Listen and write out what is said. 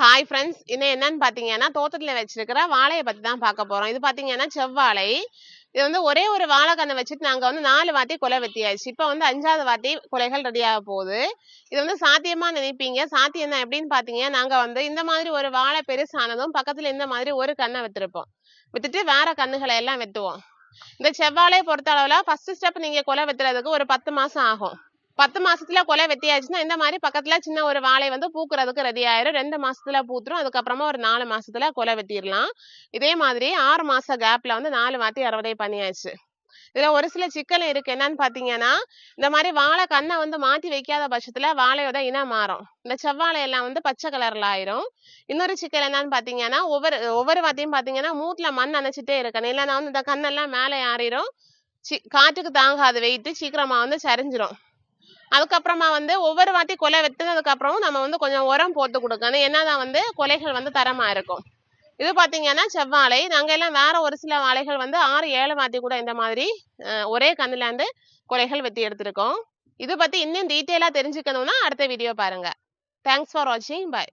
Hi friends இன்னும் என்னன்னு பார்த்தீங்கன்னா தோட்டத்தில் வச்சிருக்கிற வாழையை பற்றி தான் பார்க்க போகிறோம் இது பார்த்தீங்கன்னா செவ்வாழை. இது வந்து ஒரே ஒரு வாழைக்கண்ணை வச்சுட்டு நாங்கள் வந்து நாலு வாட்டி கொலை வெத்தியாச்சு இப்போ வந்து அஞ்சாவது வாட்டி கொலைகள் ரெடியாக போகுது. இது வந்து சாத்தியமா நினைப்பீங்க? சாத்தியம் தான் எப்படின்னு பார்த்தீங்க நாங்கள் வந்து இந்த மாதிரி ஒரு வாழை பெருசானதும் பக்கத்தில் இந்த மாதிரி ஒரு கண்ணை விற்றுருப்போம் வித்துட்டு வேற கண்ணுகளை எல்லாம் வெட்டுவோம். இந்த செவ்வாழையை பொறுத்த அளவில் ஃபர்ஸ்ட் ஸ்டெப் நீங்கள் கொலை வெத்துறதுக்கு ஒரு பத்து மாதம் ஆகும். பத்து மாசத்துல கொலை வெட்டியாச்சுன்னா இந்த மாதிரி பக்கத்துல சின்ன ஒரு வாழை வந்து பூக்குறதுக்கு ரெடி ஆயிரும். ரெண்டு மாசத்துல பூத்துரும். அதுக்கப்புறமா ஒரு நாலு மாசத்துல கொலை வெட்டிடலாம். இதே மாதிரி ஆறு மாச கேப்ல வந்து நாலு வாட்டி அறுவடை பண்ணியாச்சு. இதுல ஒரு சில சிக்கல் இருக்கு. என்னன்னு பாத்தீங்கன்னா இந்த மாதிரி வாழை கண்ணை வந்து மாத்தி வைக்காத பட்சத்துல வாழையோட இனம் மாறும். இந்த செவ்வாழை எல்லாம் வந்து பச்சை கலர்ல ஆயிரும். இன்னொரு சிக்கல் என்னன்னு பாத்தீங்கன்னா ஒவ்வொரு ஒவ்வொரு வாத்தியும் பாத்தீங்கன்னா மூட்டுல மண் அணைச்சிட்டே இருக்கணும். இல்லைன்னா வந்து இந்த கண்ணெல்லாம் மேலே ஏறிடும் காற்றுக்கு தாங்காது. வெயிட்டு சீக்கிரமா வந்து சரிஞ்சிரும். அதுக்கப்புறமா வந்து ஒவ்வொரு வாட்டி கொலை வெட்டினதுக்கு அப்புறமும் நம்ம வந்து கொஞ்சம் உரம் போட்டு கொடுக்கணும். என்னதான் வந்து கொலைகள் வந்து தரமா இருக்கும். இது பாத்தீங்கன்னா செவ்வாழை. நாங்க எல்லாம் வேற ஒரு சில வாழைகள் வந்து ஆறு ஏழு வாட்டி கூட இந்த மாதிரி ஒரே கண்ணில் வந்து கொலைகள் வெட்டி எடுத்திருக்கோம். இது பத்தி இன்னும் டீட்டெயிலா தெரிஞ்சுக்கணும்னா அடுத்த வீடியோ பாருங்க. தேங்க்ஸ் ஃபார் வாட்சிங் பாய்